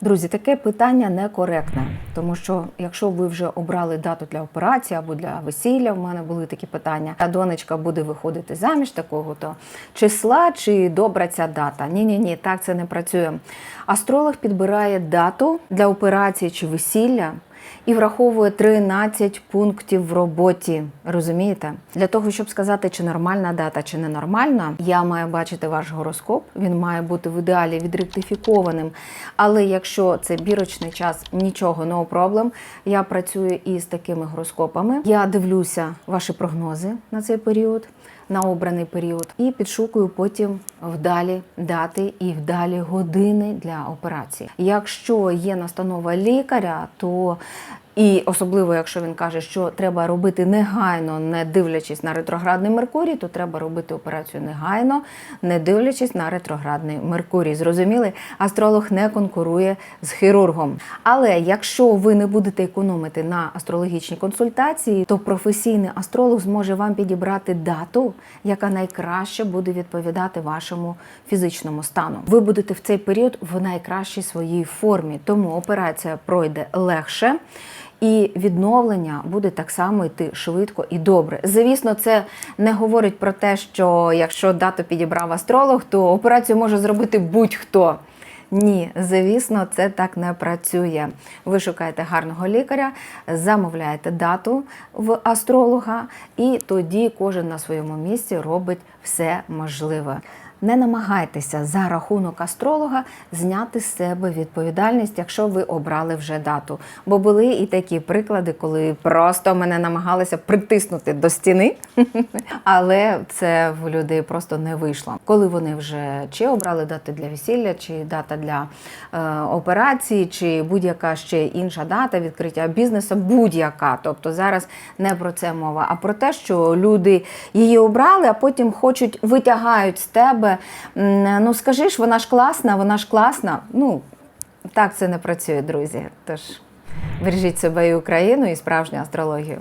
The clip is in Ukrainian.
Друзі, таке питання некоректне, тому що якщо ви вже обрали дату для операції або для весілля, в мене були такі питання. А донечка буде виходити заміж такого то числа чи добра ця дата? Ні, ні, ні, так це не працює. Астролог підбирає дату для операції чи весілля. І враховує 13 пунктів в роботі. Розумієте? Для того, щоб сказати, чи нормальна дата, чи ненормальна, я маю бачити ваш гороскоп. Він має бути в ідеалі відректифікованим. Але якщо це бірочний час, нічого, no problem. Я працюю із такими гороскопами. Я дивлюся ваші прогнози на цей період. На обраний період і підшукую потім вдалі дати і вдалі години для операції. Якщо є настанова лікаря, то і особливо, якщо він каже, що треба робити негайно, не дивлячись на ретроградний Меркурій, то треба робити операцію негайно, не дивлячись на ретроградний Меркурій. Зрозуміли, астролог не конкурує з хірургом. Але якщо ви не будете економити на астрологічні консультації, то професійний астролог зможе вам підібрати дату, яка найкраще буде відповідати вашому фізичному стану. Ви будете в цей період в найкращій своїй формі, тому операція пройде легше. І відновлення буде так само йти швидко і добре. Звісно, це не говорить про те, що якщо дату підібрав астролог, то операцію може зробити будь-хто. Ні, звісно, це так не працює. Ви шукаєте гарного лікаря, замовляєте дату в астролога, і тоді кожен на своєму місці робить все можливе. Не намагайтеся за рахунок астролога зняти з себе відповідальність, якщо ви обрали вже дату. Бо були і такі приклади, коли просто мене намагалися притиснути до стіни, але це в людей просто не вийшло. Коли вони вже чи обрали дату для весілля, чи дата для е, операції, чи будь-яка ще інша дата відкриття бізнесу, будь-яка. Тобто зараз не про це мова, а про те, що люди її обрали, а потім хочуть витягають з тебе. М, Ну скажи ж, вона ж класна, вона ж класна. Ну так це не працює, друзі. Тож бережіть себе і Україну, і справжню астрологію.